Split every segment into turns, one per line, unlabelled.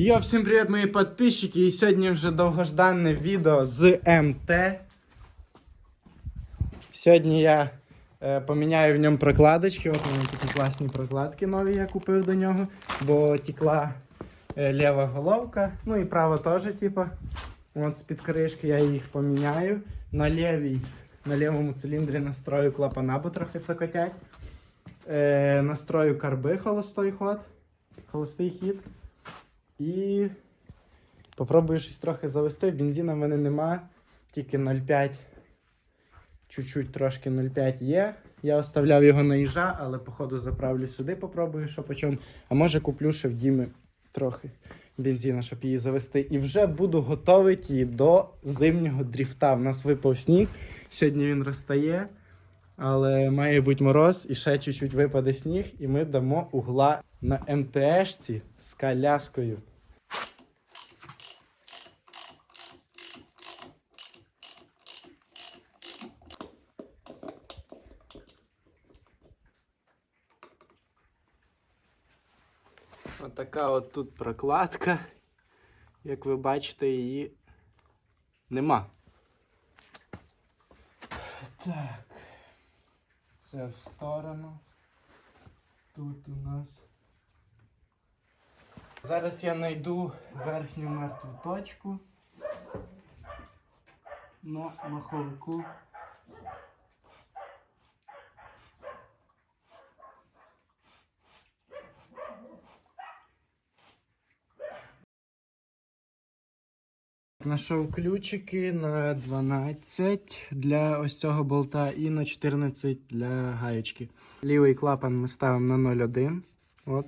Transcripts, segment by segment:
Йо, всім привіт, мої підписчики. І сьогодні вже довгожданне відео з МТ. Сьогодні я е, поміняю в ньому прокладочки. От мене такі класні прокладки нові я купив до нього, бо текла е, ліва головка, ну і права теж, типа. От з-під кришки я їх поміняю. На лівій, на лівому циліндрі настрою клапана, бо трохи цокотять. Е, настрою карби холостой ход, холостий хід. І попробую щось трохи завести. Бензина в мене нема, тільки 0,5. Чуть-чуть трошки 0,5 є. Я оставляв його на їжа, але походу заправлю сюди, попробую, що по. А може куплю ще в Діми трохи бензина, щоб її завести. І вже буду готувати її до зимнього дріфта. В нас випав сніг. Сьогодні він розтає, але має бути мороз і ще чуть-чуть випаде сніг, і ми дамо угла на МТшці з коляскою. Отака от тут прокладка. Як ви бачите, її нема. Так. Це в сторону. Тут у нас. Зараз я знайду верхню мертву точку. На маховику. Знайшов ключики на 12 для ось цього болта і на 14 для гаєчки. Лівий клапан ми ставимо на 0,1. От.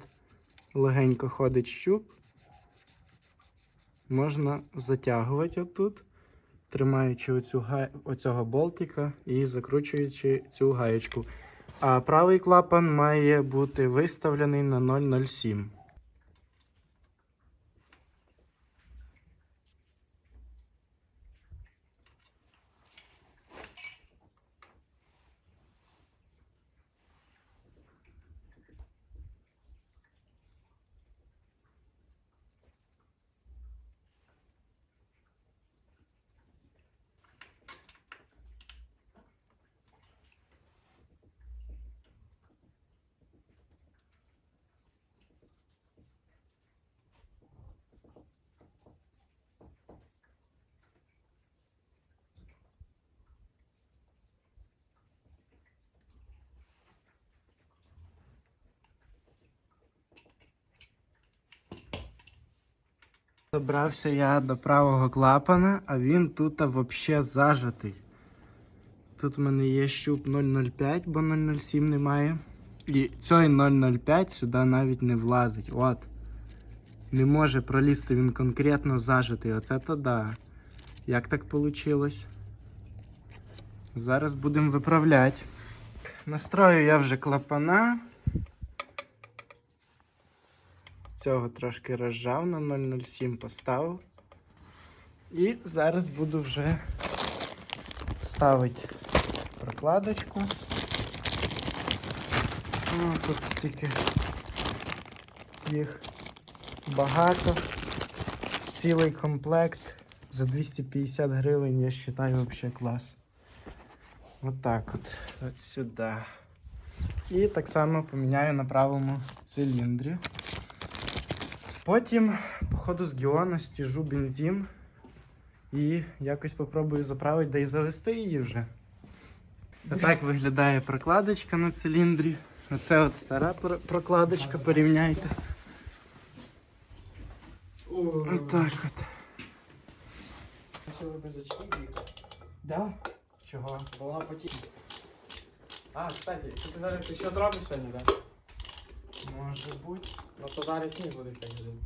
Легенько ходить щуп. Можна затягувати отут, тримаючи оцю га... оцього болтика і закручуючи цю гаєчку. А правий клапан має бути виставлений на 0,07. Добрався я до правого клапана, а він тут взагалі зажатий. Тут в мене є щуп 005, бо 007 немає. І цей 005 сюди навіть не влазить. От. Не може пролізти, він конкретно зажатий. Оце то да. Як так вийшло? Зараз будемо виправляти. Настрою я вже клапана. Цього трошки розжав на 007 поставив. І зараз буду вже ставити прокладочку. О, тут стільки їх багато. Цілий комплект за 250 гривень, я вважаю, взагалі клас. Отак от, от сюди. І так само поміняю на правому циліндрі. Потім, походу, з Гіона стіжу бензин і якось попробую заправити, да і завести її вже. Отак виглядає прокладочка на циліндрі. Оце от стара прокладочка, порівняйте. Отак от.
Хотіли без очків їхати.
Да? Чого?
Була потім. А, кстати, ти зараз ти що зробиш сьогодні, да?
Може бути.
Ну то зараз сніг буде 5 годин.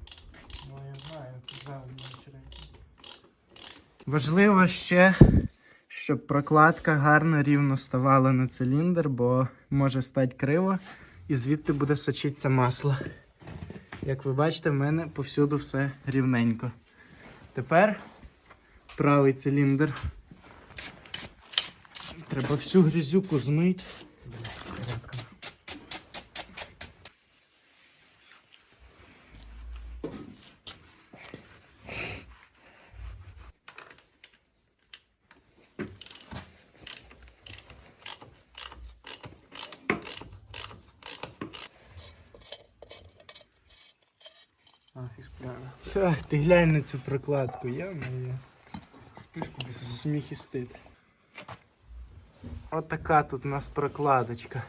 Ну я знаю, завжди ввечері. Важливо ще, щоб прокладка гарно рівно ставала на циліндр, бо може стати криво і звідти буде сочитися масло. Як ви бачите, в мене повсюду все рівненько. Тепер правий циліндр. Треба всю грязюку змити. Ти глянь на цю прокладку, я моє.
Спишку бити.
Сміх і стид. От така тут у нас прокладочка.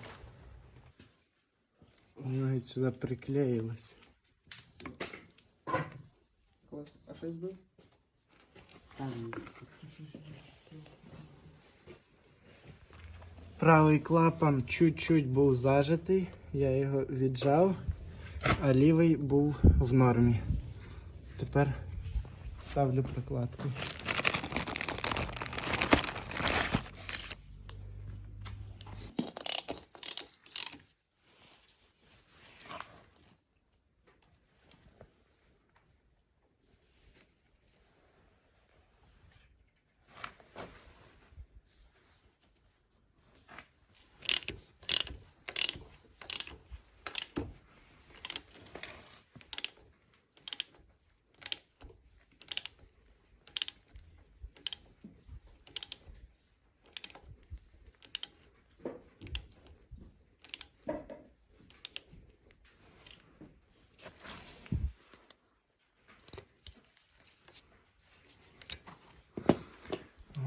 Навіть сюди приклеїлась.
Клас. А що збив?
Правий клапан чуть-чуть був зажитий, я його віджав, а лівий був в нормі. Тепер ставлю прокладку.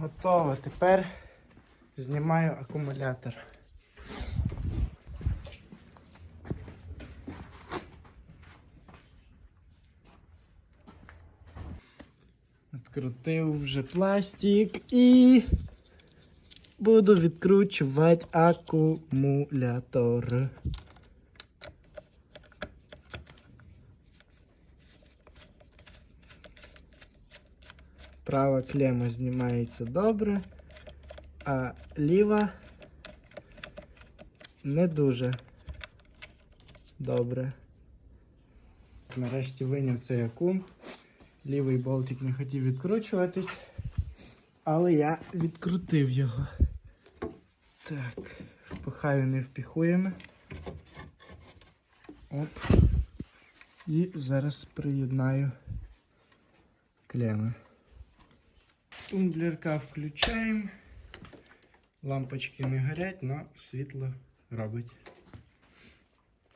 Готово. Тепер знімаю акумулятор. Відкрутив вже пластик і буду відкручувати акумулятор. Права клема знімається добре, а ліва не дуже добре. Нарешті виняв цей акум. Лівий болтик не хотів відкручуватись, але я відкрутив його. Так, впихаю не впіхуємо. Оп. І зараз приєднаю клеми. Тумблерка включаємо. Лампочки не горять, але світло робить.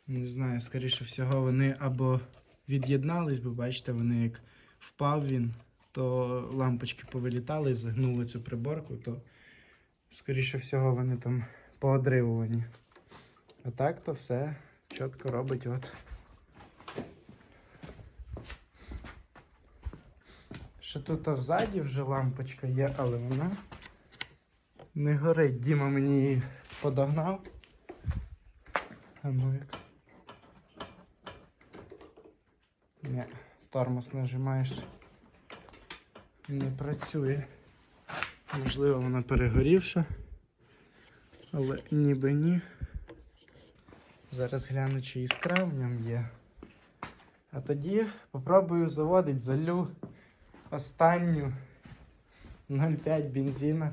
Не знаю, скоріше всього, вони або від'єднались, бо бачите, вони як впав він, то лампочки повилітали, загнули цю приборку, то скоріше всього вони там поодривувані. А так то все чітко робить от. Ще тут ззаді вже лампочка є, але вона не горить. Діма мені її подогнав. А ну як. Не, тормоз нажимаєш. Не працює. Можливо, вона перегорівша. Але ніби ні. Зараз гляну, чи іскра в ньому є. А тоді попробую заводити, залю останню 0,5 бензина.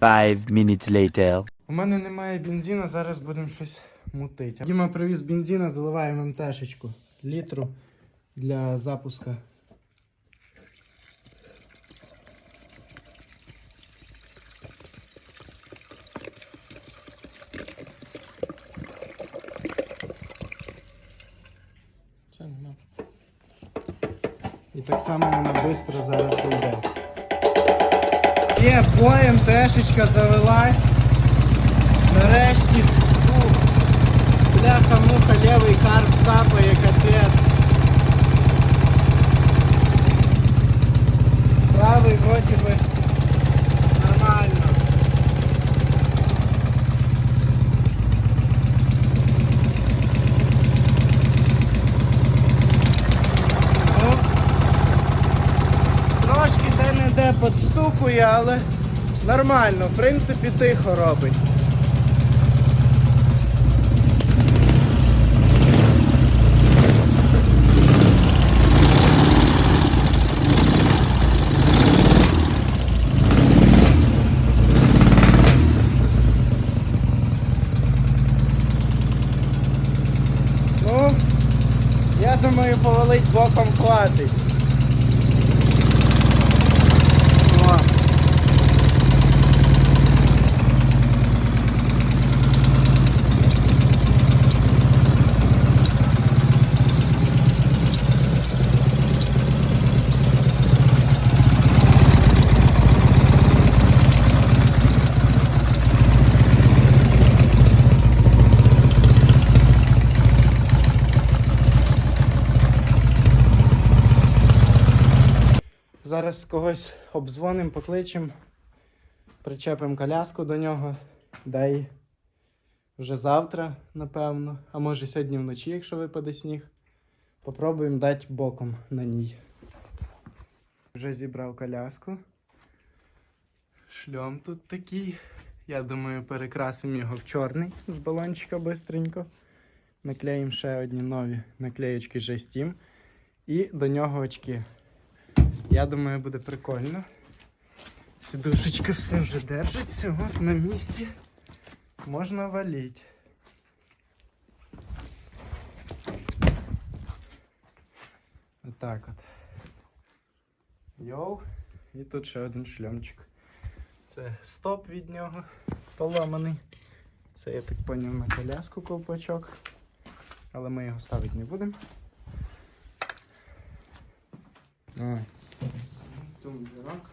Five minutes later.
У мене немає бензина, зараз будемо щось мутити. Діма привіз бензина, заливаємо МТшечку. Літру для запуска. так само вона швидко зараз уйде. Є, бой, МТшечка завелась. Нарешті. Фу. Бляха, муха, лівий карп капає, капець. Правий вроді би нормально. Де-не-де підстукує, але нормально, в принципі, тихо робить. Ну, я думаю, повалить боком хватить. О. зараз когось обдзвонимо, покличемо, причепимо коляску до нього, дай вже завтра, напевно, а може сьогодні вночі, якщо випаде сніг. Попробуємо дати боком на ній. Вже зібрав коляску. Шльом тут такий. Я думаю, перекрасимо його в чорний з балончика бистренько. Наклеїмо ще одні нові наклеєчки G-Steam. І до нього очки. Я думаю, буде прикольно. Сідушечка все вже держиться, от на місці. Можна валіть. Отак от. Йоу. І тут ще один шльомчик. Це стоп від нього поламаний. Це, я так поняв, на коляску колпачок. Але ми його ставити не будемо. Ой. потом рак.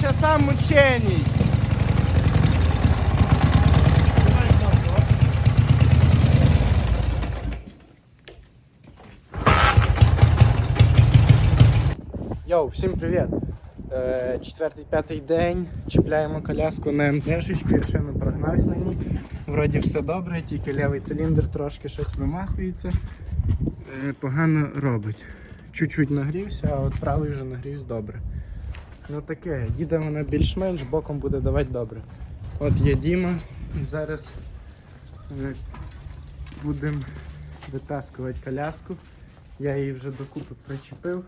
часам мучений. Йоу, всім привіт! Е, Четвертий, п'ятий день. Чіпляємо коляску на МТшечку, я ще не прогнався на ній. Вроді все добре, тільки лівий циліндр трошки щось вимахується. Е, Погано робить. Чуть-чуть нагрівся, а от правий вже нагрівся добре. Ну таке, їде вона більш-менш, боком буде давати добре. От є Діма, і зараз е, будемо витаскувати коляску. Я її вже докупи причепив,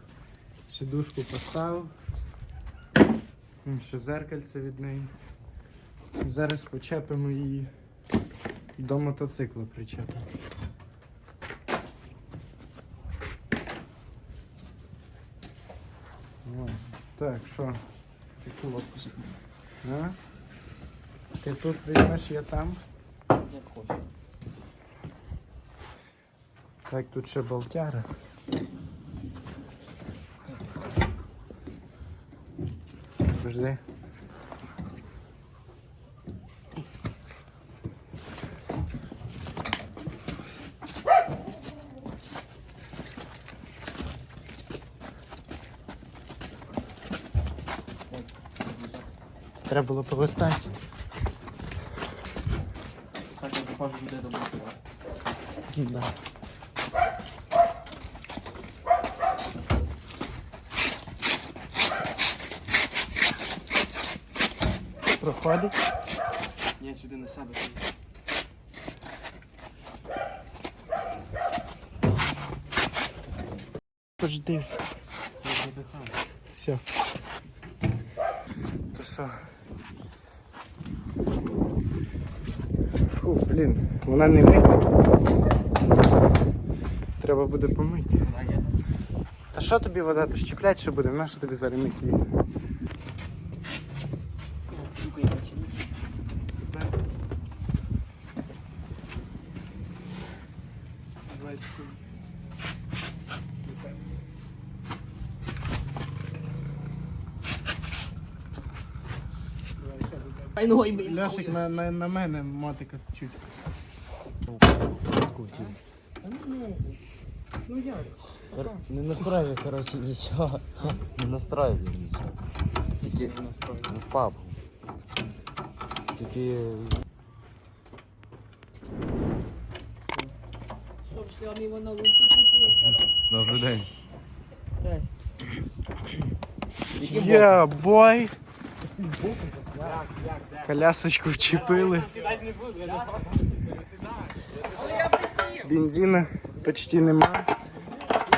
сідушку поставив. Ще зеркальце від неї. Зараз почепимо її до мотоцикла причепимо. О, Так, що? Яку лодку? А? Ти тут візьмеш, я там.
Як хочеш.
Так, тут ще болтяра. Подожди. Треба було повертати.
Так я заходжу людей до.
Да. Проходить.
Ні, сюди на себе.
Пожди.
Я.
Все. То що? Фу, блін, вона не мита. Треба буде помити. Та що тобі вода дощеплять ще буде? На що тобі зараз мити її?
Сука, я бачу. Ай, ну, ой, блін.
На, на, на мене мотика чуть. Ну як?
Не настраює, коротше, нічого. Не настраює нічого. Тільки не впав. Тільки
Шльомі воно лучше працює?
добрий день.
Yeah, бой! Колясочку вчепили. Бензина почти нема.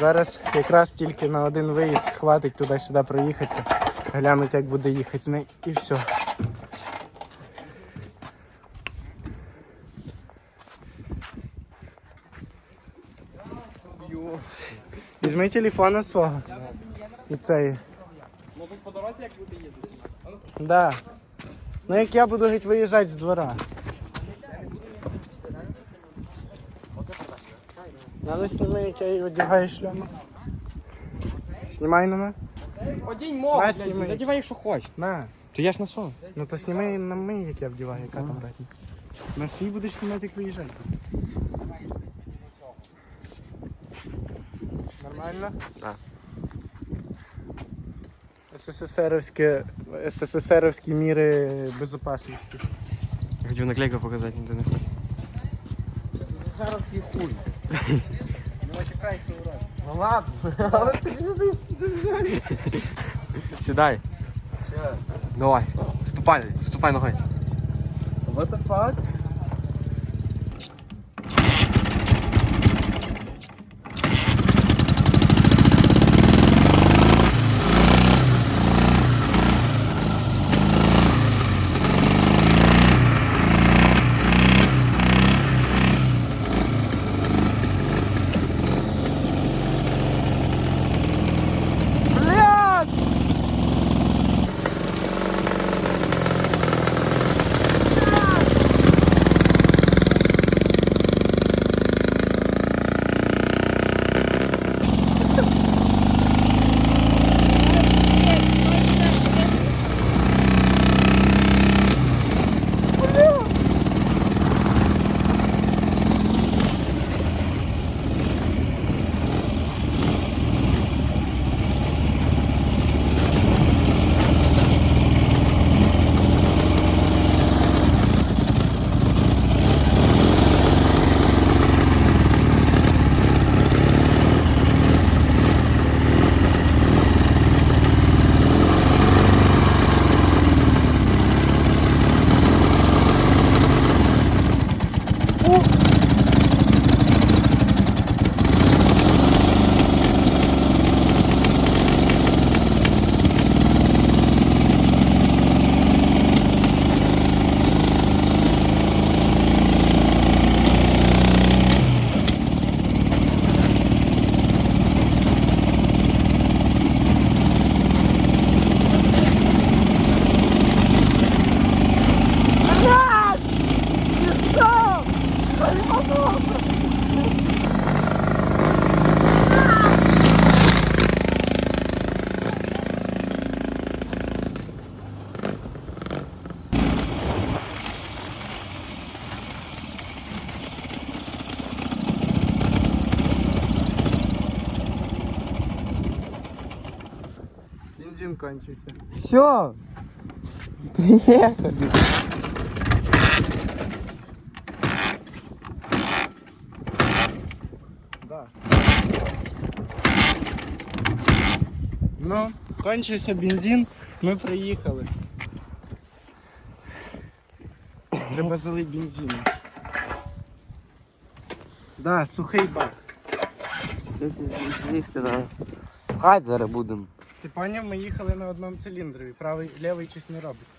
Зараз якраз тільки на один виїзд хватить туди-сюди проїхатися. Глянуть, як буде їхати з нею і все. Візьми телефона свого. І цей.
Ну тут по дорозі як люди їдуть.
Да. Ну як я буду геть виїжджати з двора. Надо сніми, як я її одягаю шльому. Знімай на мене.
Одінь мов,
На,
блядь,
сніми.
надівай, що хочеш.
На.
То я ж на свого.
Ну то сніми на мені, як я вдіваю, яка там разниця. На свій будеш знімати, як виїжджати. Нормально?
Да.
СССРовське, СССРовські міри безопасності.
Я хотів наклейку показати, ніде не.
Зараз і хуй.
Ну урок.
Ну ладно.
Сідай. Давай. Ступай, ступай ногой.
What the fuck?
Бензин.
Все. Приехали.
Да. Ну, кончився бензин, ми приїхали. Треба залити бензину. Да, сухий бак.
Десь злізти треба. Пхать зараз будемо.
Ти поняв, ми їхали на одному циліндрові, правий, лівий щось не робить.